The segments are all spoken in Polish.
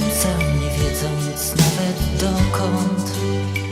sam, nie wiedząc nawet dokąd.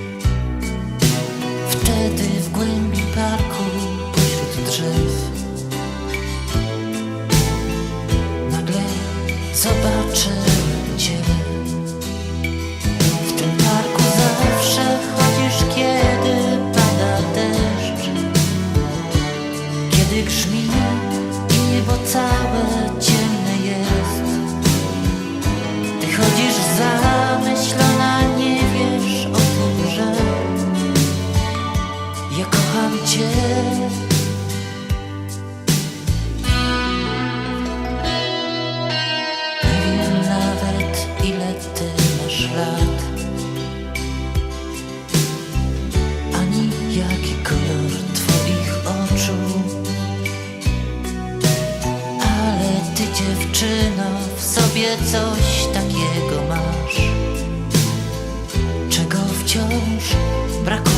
ty masz lat. Ani jaki kolor twoich oczu. Ale ty dziewczyno w sobie coś takiego masz Czego wciąż brakuje.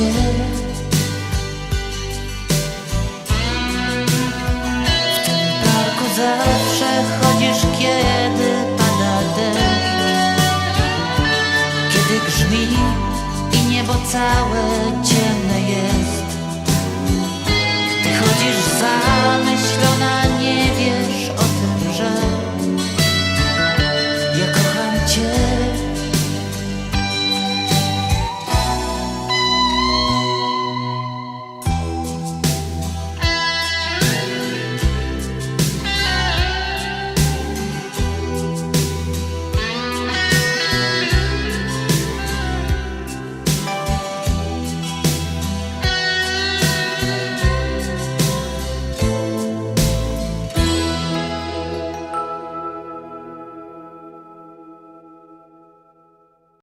W tym parku zawsze chodzisz, kiedy pada deszcz. Kiedy grzmi i niebo całe cię